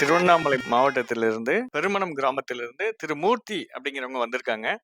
திருவண்ணாமலை மாவட்டத்திலிருந்து பெருமணம் கிராமத்திலிருந்து திரு மூர்த்தி அப்படிங்கிறவங்க வந்திருக்காங்க.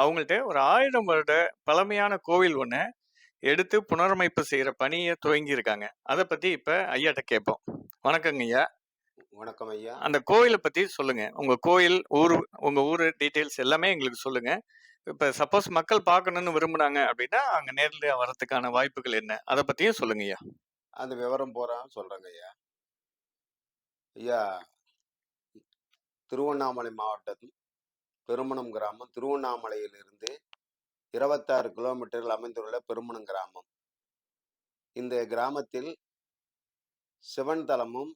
அவங்கள்ட்ட ஒரு ஆயிரம் வருட பழமையான கோவில் ஒன்று எடுத்து புனரமைப்பு செய்யற பணியை துவங்கி இருக்காங்க. அதை பத்தி இப்ப ஐயாட்ட கேட்போம் வணக்கங்க ஐயா. வணக்கம் ஐயா. அந்த கோயிலை பத்தி சொல்லுங்க. உங்க கோயில் ஊர் உங்க ஊர் டீட்டெயில்ஸ் எல்லாமே எங்களுக்கு சொல்லுங்க. இப்ப சப்போஸ் மக்கள் பார்க்கணும்னு விரும்புனாங்க அப்படின்னா அங்க நேர்ல வரதுக்கான வாய்ப்புகள் என்ன? அதை பத்தியும் சொல்லுங்க ஐயா. அந்த விவரம் போறான்னு சொல்றேங்க ஐயா. ஐயா திருவண்ணாமலை மாவட்டம் பெருமணம் கிராமம். திருவண்ணாமலையிலிருந்து இருபத்தாறு கிலோமீட்டரில் அமைந்துள்ள பெருமணம் கிராமம். இந்த கிராமத்தில் சிவன் தலமும்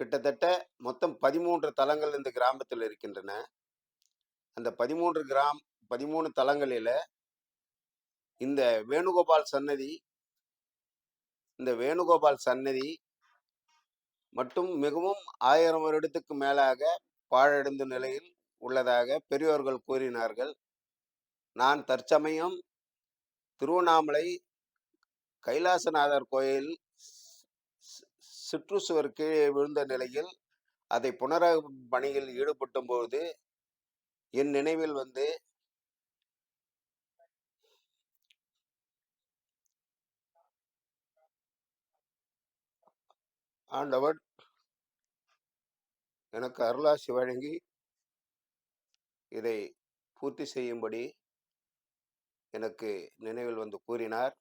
கிட்டத்தட்ட மொத்தம் பதிமூன்று தலங்கள் இந்த கிராமத்தில் இருக்கின்றன. அந்த பதிமூன்று கிராம் பதிமூணு தலங்களில் இந்த வேணுகோபால் சன்னதி இந்த வேணுகோபால் சன்னதி மட்டும் மிகவும் ஆயிரம் வருடத்துக்கு மேலாக பாழடைந்த நிலையில் உள்ளதாக பெரியோர்கள் கூறினார்கள். நான் தற்சமயம் திருவண்ணாமலை கைலாசநாதர் கோயில் சுற்றுச்சுவர் கீழே விழுந்த நிலையில் அதை புனர பணியில் ஈடுபட்டும் போது என் நினைவில் வந்து ஆண்டவர் எனக்கு அருளாசி வழங்கி இதை பூர்த்தி செய்யும்படி எனக்கு நினைவில் வந்து கூறினார்.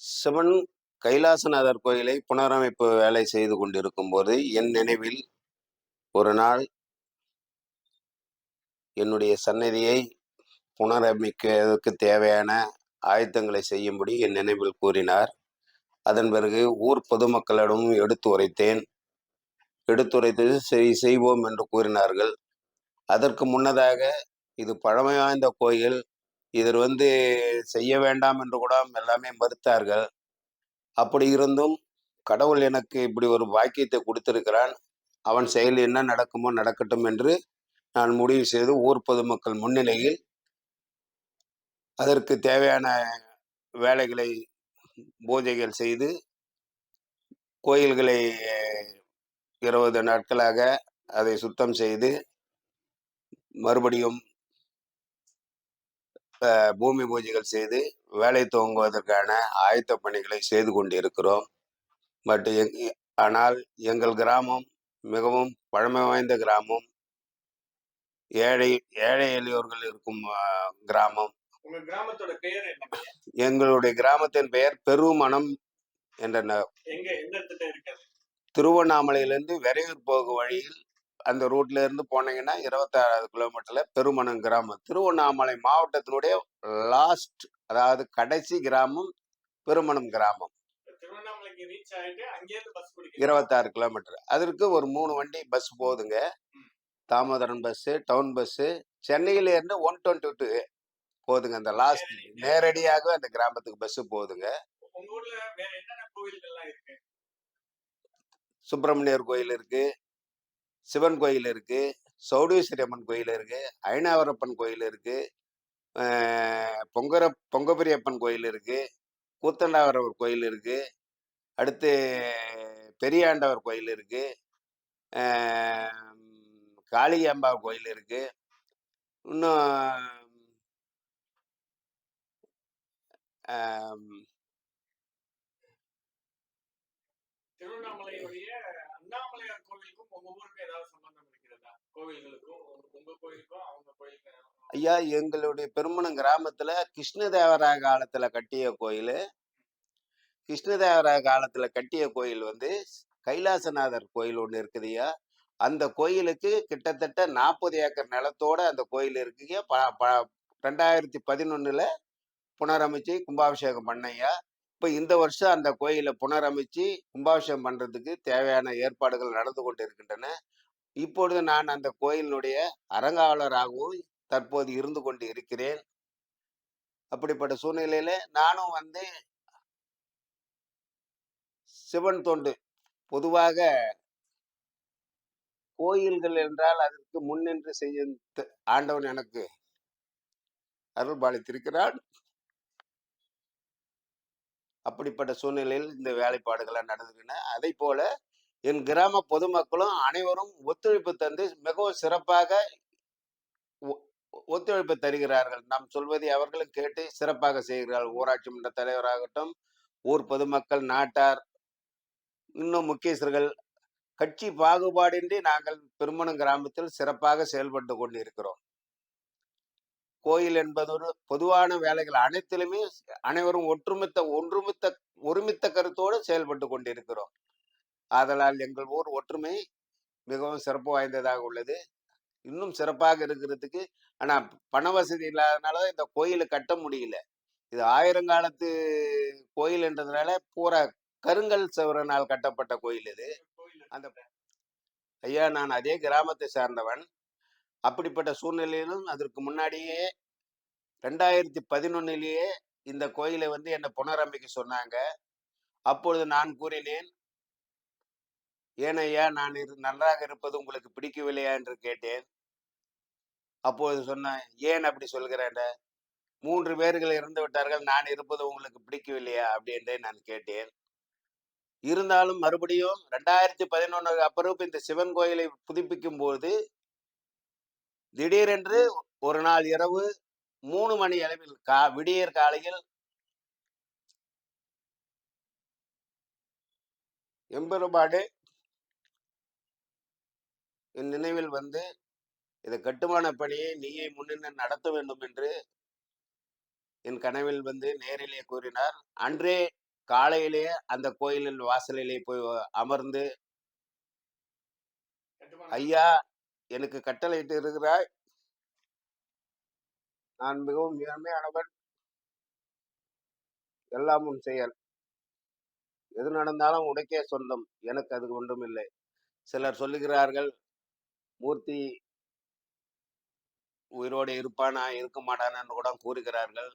சிவன் கைலாசநாதர் கோயிலை புனரமைப்பு வேலை செய்து கொண்டிருக்கும் போது என் நினைவில் ஒரு நாள் என்னுடைய சன்னதியை புனரமைக்கிறதுக்கு தேவையான ஆயத்தங்களை செய்யும்படி என் நினைவில் கூறினார். அதன் பிறகு ஊர் பொதுமக்களிடம் எடுத்து உரைத்தேன். எடுத்துரைத்து செய் செய்வோம் என்று கூறினார்கள். அதற்கு முன்னதாக இது பழமை வாய்ந்த கோயில். இதில் வந்து செய்ய வேண்டாம் என்று கூட எல்லாமே மறுத்தார்கள். அப்படி இருந்தும் கடவுள் எனக்கு இப்படி ஒரு பாக்கியத்தை கொடுத்திருக்கிறான். அவன் செயல் என்ன நடக்குமோ நடக்கட்டும் என்று நான் முடிவு செய்து ஊர் பொதுமக்கள் முன்னிலையில் அதற்கு தேவையான வேலைகளை பூஜைகள் செய்து கோயில்களை இருபது நாட்களாக அதை சுத்தம் செய்து மறுபடியும் பூமி பூஜைகள் செய்து வேலை துவங்குவதற்கான ஆயத்த பணிகளை செய்து கொண்டிருக்கிறோம். பட் எங் ஆனால் எங்கள் கிராமம் மிகவும் பழமை வாய்ந்த கிராமம். ஏழை ஏழை எளியோர்கள் இருக்கும் கிராமம். உங்க கிராமத்தோட பெயர் என்ன? எங்களுடைய கிராமத்தின் பெயர் பெருமணம் என்ற திருவண்ணாமலையிலிருந்து வெறையூர் போகும் வழியில் அந்த ரூட்ல இருந்து போனீங்கன்னா இருபத்தாறாவது கிலோமீட்டர்ல பெருமணம் கிராமம். திருவண்ணாமலை மாவட்டத்தினுடைய லாஸ்ட் அதாவது கடைசி கிராமம் பெருமணம் கிராமம். இருபத்தாறு கிலோமீட்டர் அதற்கு ஒரு மூணு வண்டி பஸ் போகுதுங்க தாமோதரன் பஸ்ஸு டவுன் பஸ்ஸு சென்னையில இருந்து ஒன் டுவெண்ட்டி டூ போகுதுங்க அந்த லாஸ்ட் நேரடியாக அந்த கிராமத்துக்கு பஸ் போகுதுங்க சுப்பிரமணியர் கோயில் இருக்கு. சிவன் கோயில் இருக்கு. சௌடீஸ்வரி அம்மன் கோயில் இருக்கு. ஐநாவரப்பன் கோயில் இருக்கு. பொங்கர பொங்கபெரியப்பன் கோயில் இருக்கு. கூத்தண்டாவரவர் கோயில் இருக்கு. அடுத்து பெரியாண்டவர் கோயில் இருக்கு. காளிகாம்பா கோயில் இருக்கு. இன்னும் திருவண்ணாமலையுடைய அண்ணாமலையார் கோவிலுக்கும் உங்க ஊருக்கு ஏதாவது சம்பந்தம் இருக்கிறதா? கோவில்களுக்கும் உங்க கோயிலுக்கும் அவங்க கோயிலுக்கும் ஐயா எங்களுடைய பெருமணம் கிராமத்துல கிருஷ்ணதேவராய காலத்துல கட்டிய கோயில். கிருஷ்ணதேவராய காலத்துல கட்டிய கோயில் வந்து கைலாசநாதர் கோயில் ஒன்று இருக்குதுயா அந்த கோயிலுக்கு கிட்டத்தட்ட நாற்பது ஏக்கர் நிலத்தோட அந்த கோயில் இருக்குங்க. ப ரெண்டாயிரத்தி பதினொன்னுல புனரமைச்சு கும்பாபிஷேகம் பண்ணையா இப்போ இந்த வருஷம் அந்த கோயிலை புனரமைச்சு கும்பாபிஷேகம் பண்றதுக்கு தேவையான ஏற்பாடுகள் நடந்து கொண்டு இருக்கின்றன இப்பொழுது நான் அந்த கோயிலினுடைய அறங்காவலராகவும் தற்போது இருந்து கொண்டு இருக்கிறேன். அப்படிப்பட்ட சூழ்நிலையில நானும் வந்து சிவன் தொண்டு. பொதுவாக கோயில்கள் என்றால் அதற்கு முன்னின்று செய்ய ஆண்டவன் எனக்கு அருள் பாலித்திருக்கிறான் அப்படிப்பட்ட சூழ்நிலையில் இந்த வேலைப்பாடுகள்லாம் நடந்துக்கின அதை போல என் கிராம பொதுமக்களும் அனைவரும் ஒத்துழைப்பு தந்து மிகவும் சிறப்பாக ஒ- ஒத்துழைப்பு தருகிறார்கள். நாம் சொல்வதை அவர்களும் கேட்டு சிறப்பாக செய்கிறார்கள். ஊராட்சி மன்ற தலைவராகட்டும் ஊர் பொதுமக்கள் நாட்டார் இன்னும் முக்கியஸ்தர்கள் கட்சி பாகுபாடின்றி நாங்கள் பெருமணம் கிராமத்தில் சிறப்பாக செயல்பட்டு கொண்டிருக்கிறோம். கோயில் என்பது ஒரு பொதுவான வேலைகள் அனைத்திலுமே அனைவரும் ஒற்றுமித்த ஒன்றுமித்த ஒருமித்த கருத்தோடு செயல்பட்டு கொண்டிருக்கிறோம். ஆதலால் எங்கள் ஊர் ஒற்றுமை மிகவும் சிறப்பு வாய்ந்ததாக உள்ளது. இன்னும் சிறப்பாக இருக்கிறதுக்கு ஆனா பண வசதி இல்லாதனால தான் இந்த கோயிலை கட்ட முடியல. இது ஆயிரங்காலத்து கோயில் என்றதுனால பூரா கருங்கல் சவரனால் கட்டப்பட்ட கோயில் இது. அந்த ஐயா நான் அதே கிராமத்தை சார்ந்தவன். அப்படிப்பட்ட சூழ்நிலையிலும் அதற்கு முன்னாடியே ரெண்டாயிரத்தி பதினொன்னிலேயே இந்த கோயிலை வந்து என்னை புனரமைக்க சொன்னாங்க. அப்பொழுது நான் கூறினேன் ஏனையா நான் இரு நன்றாக இருப்பது உங்களுக்கு பிடிக்கவில்லையா? என்று கேட்டேன். அப்பொழுது சொன்னேன் ஏன் அப்படி சொல்கிறேன் மூன்று பேர்கள் இறந்து விட்டார்கள் நான் இருப்பது உங்களுக்கு பிடிக்கவில்லையா? அப்படின்றே நான் கேட்டேன். இருந்தாலும் மறுபடியும் ரெண்டாயிரத்தி பதினொன்று அப்புறம் இந்த சிவன் கோயிலை புதுப்பிக்கும் போது திடீரென்று ஒரு நாள் இரவு மூணு மணி அளவில் கா விடியற் காலையில் எம்பெருமாடு என் நினைவில் வந்து இந்த கட்டுமான பணியை நீயே முன்னின்று நடத்த வேண்டும் என்று என் கனவில் வந்து நேரிலே கூறினார். அன்றே காலையிலே அந்த கோயிலின் வாசலிலே போய் அமர்ந்து ஐயா எனக்கு கட்டளையிட்டு இருக்கிறாய். நான் மிகவும் நேர்மையானவன் எல்லாம் உன் செயல். எது நடந்தாலும் உனக்கே சொந்தம். எனக்கு அது ஒன்றும் இல்லை சிலர் சொல்லுகிறார்கள் மூர்த்தி உயிரோடு இருப்பானா? இருக்க மாட்டானான்னு கூட கூறுகிறார்கள்.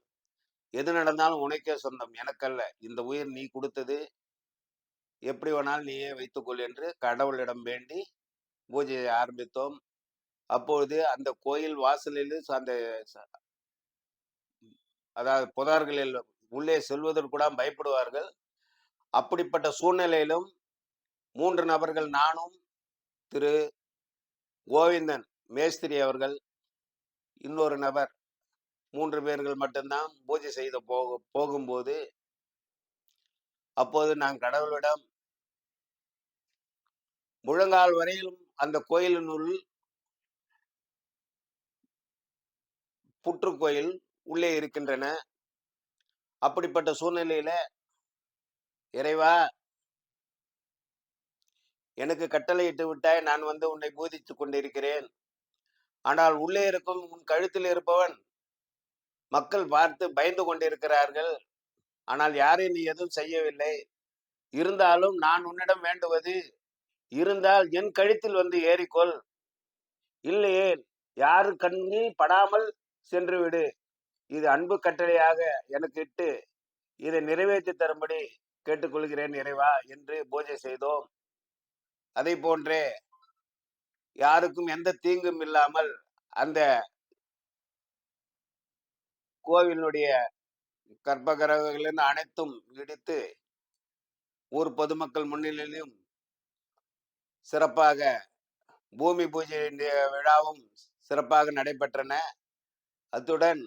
எது நடந்தாலும் உனக்கே சொந்தம். எனக்கல்ல. இந்த உயிர் நீ கொடுத்தது. எப்படி வேணாலும் நீயே வைத்துக்கொள் என்று கடவுளிடம் வேண்டி பூஜையை ஆரம்பித்தோம். அப்பொழுது அந்த கோயில் வாசலில் அந்த அதாவது புதார்களில் உள்ளே செல்வதற்கு கூட பயப்படுவார்கள். அப்படிப்பட்ட சூழ்நிலையிலும் மூன்று நபர்கள் நானும் திரு. கோவிந்தன் மேஸ்திரி அவர்கள் இன்னொரு நபர் மூன்று பேர்கள் மட்டும்தான் பூஜை செய்த போக போகும்போது அப்போது நான் கடவுளிடம் முழங்கால் வரையிலும் அந்த கோயிலினுள் புற்றுக்கோயில் உள்ளே இருக்கின்றன. அப்படிப்பட்ட சூழ்நிலையில இறைவா எனக்கு கட்டளையிட்டு விட்டாய் நான் வந்து உன்னை பூதித்துக் கொண்டிருக்கிறேன். ஆனால் உள்ளே இருக்கும் உன் கழுத்தில் இருப்பவன் மக்கள் பார்த்து பயந்து கொண்டிருக்கிறார்கள். ஆனால் யாரையும் நீ எதுவும் செய்யவில்லை. இருந்தாலும் நான் உன்னிடம் வேண்டுவது இருந்தால் என் கழுத்தில் வந்து ஏறிக்கொள். இல்லையே யாரு கண்ணில் படாமல் சென்று விடு. இது அன்பு கட்டளையாக எனக்கு இட்டு இதை நிறைவேற்றி தரும்படி கேட்டுக்கொள்கிறேன் இறைவா என்று பூஜை செய்தோம். அதை போன்றே யாருக்கும் எந்த தீங்கும் இல்லாமல் அந்த கோவிலினுடைய கர்ப்பகிரகங்களிலிருந்து அனைத்தும் இடித்து ஊர் பொதுமக்கள் முன்னிலையிலும் சிறப்பாக பூமி பூஜை விழாவும் சிறப்பாக நடைபெற்றன. அத்துடன்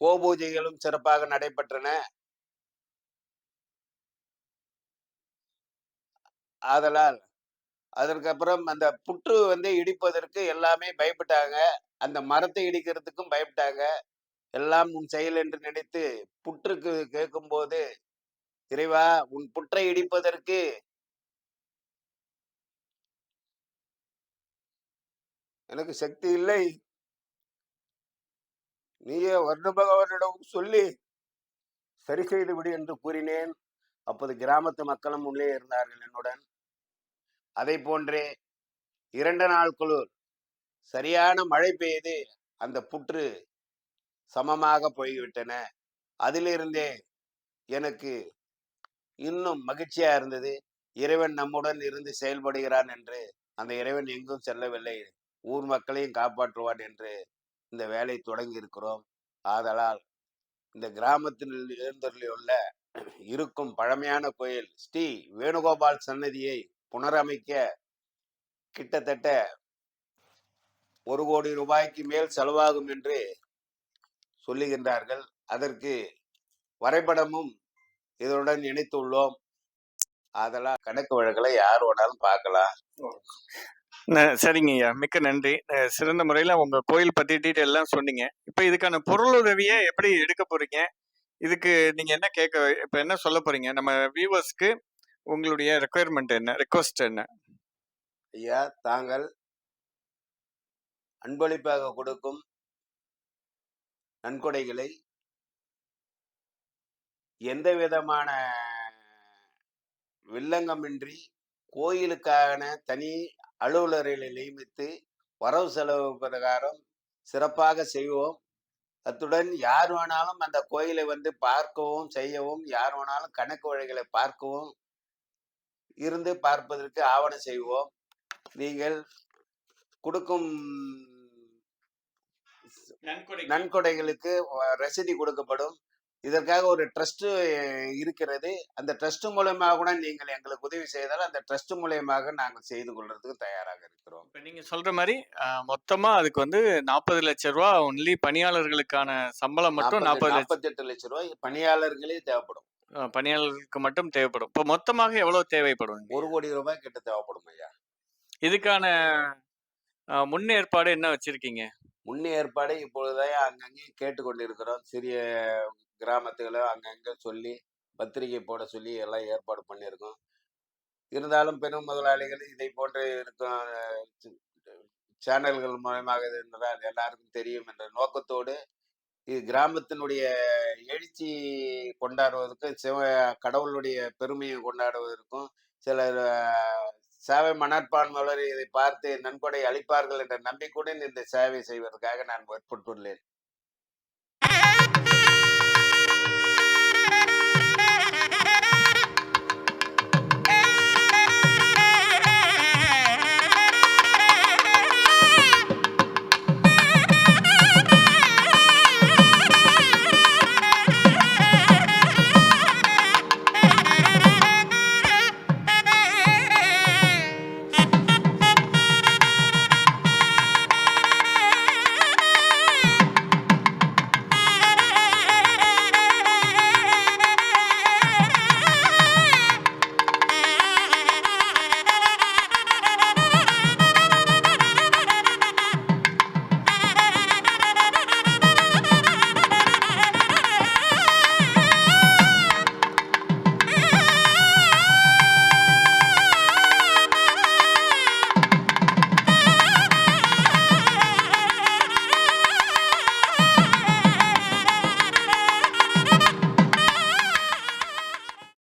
கோபூஜைகளும் சிறப்பாக நடைபெற்றன. ஆதலால் அதற்கப்புறம் அந்த புற்று வந்து இடிப்பதற்கு எல்லாமே பயப்பட்டாங்க. அந்த மரத்தை இடிக்கிறதுக்கும் பயப்பட்டாங்க. எல்லாம் உன் செயல் என்று நினைத்து புற்றுக்கு கேட்கும்போது இறைவா உன் புற்றை இடிப்பதற்கு எனக்கு சக்தி இல்லை. நீயே வர்ண பகவானிடம் சொல்லி சரி செய்து விடு என்று கூறினேன். அப்போது கிராமத்து மக்களும் உள்ளே இருந்தார்கள் என்னுடன். அதை போன்றே இரண்டு நாள் குளிர். சரியான மழை பெய்து அந்த புற்று சமமாக போய்விட்டன. அதிலிருந்தே எனக்கு இன்னும் மகிழ்ச்சியா இருந்தது. இறைவன் நம்முடன் இருந்து செயல்படுகிறான் என்று அந்த இறைவன் எங்கும் செல்லவில்லை. ஊர் மக்களையும் காப்பாற்றுவான் என்று இந்த வேலை தொடங்கி இருக்கிறோம். ஆதலால் இந்த கிராமத்தில் உள்ள இருக்கும் பழமையான கோயில் ஸ்ரீ வேணுகோபால் சன்னதியை புனரமைக்க கிட்டத்தட்ட ஒரு கோடி ரூபாய்க்கு மேல் செலவாகும் என்று சொல்லுகின்றார்கள். அதற்கு வரைபடமும் இதனுடன் இணைத்துள்ளோம். அதெல்லாம் கணக்கு வழக்கில் யார் வேணாலும் பார்க்கலாம். சரிங்க ஐயா. மிக்க நன்றி. சிறந்த முறையில் உங்க கோயில் பத்தி டீட்டெயில் எல்லாம் சொன்னீங்க. இப்போ இதுக்கான பொருளுதவியை எப்படி எடுக்க போறீங்க? இதுக்கு நீங்க என்ன கேட்க இப்போ என்ன சொல்ல போறீங்க? நம்ம வியூவர்ஸ்க்கு உங்களுடைய ரெக்குயர்மெண்ட் என்ன? ரெக்வஸ்ட் என்ன? ஐயா தாங்கள் அன்பளிப்பாக கொடுக்கும் நன்கொடைகளை எந்த விதமான வில்லங்கமின்றி கோயிலுக்கான தனி அலுவலர்களை நியமித்து வரவு செலவு பிரகாரம் சிறப்பாக செய்வோம். அத்துடன் யார் வேணாலும் அந்த கோயிலை வந்து பார்க்கவும் செய்யவும் யார் வேணாலும் கணக்கு வழிகளை பார்க்கவும் இருந்து பார்ப்பதற்கு ஆவணம் செய்வோம். நீங்கள் கொடுக்கும் நன்கொடைகளுக்கு ரசீது கொடுக்கப்படும். இதற்காக ஒரு ட்ரஸ்ட் இருக்கிறது. அந்த ட்ரஸ்ட் மூலமாக கூட நீங்கள் எங்களுக்கு உதவி செய்தால் அந்த ட்ரஸ்ட் மூலியமாக நாங்கள் செய்து கொள்றதுக்கு தயாராக இருக்கிறோம். இப்போ நீங்க சொல்ற மாதிரி மொத்தமா அதுக்கு வந்து நாற்பது லட்சம் ரூபா ஒன்லி பணியாளர்களுக்கான சம்பளம் மட்டும் நாற்பது லட்சம். நாற்பத்தெட்டு லட்சம் ரூபாய் பணியாளர்களே தேவைப்படும். பணியாளர்களுக்கு மட்டும் தேவைப்படும். இப்போ மொத்தமாக எவ்வளவு தேவைப்படும் ஒரு கோடி ரூபாய் கிட்ட தேவைப்படும் ஐயா. இதுக்கான முன்னேற்பாடு என்ன வச்சிருக்கீங்க? முன் ஏற்பாடு இப்பொழுதே அங்கங்கே கேட்டுக்கொண்டிருக்கிறோம். சிறிய கிராமத்துகளை அங்கங்கே சொல்லி பத்திரிகை போட சொல்லி எல்லாம் ஏற்பாடு பண்ணியிருக்கோம். இருந்தாலும் பெரும் முதலாளிகள் இதை போன்று இருக்கும் சேனல்கள் மூலயமாக இது என்றால் எல்லாருக்கும் தெரியும் என்ற நோக்கத்தோடு இது கிராமத்தினுடைய எழுச்சி கொண்டாடுவதற்கும் சிவ கடவுளுடைய பெருமையை கொண்டாடுவதற்கும் சிலர் சேவை மனப்பான்மையுடன் இதை பார்த்து நன்கொடை அளிப்பார்கள் என்ற நம்பிக்கையுடன் இந்த சேவை செய்வதற்காக நான் ஏற்பட்டுள்ளேன்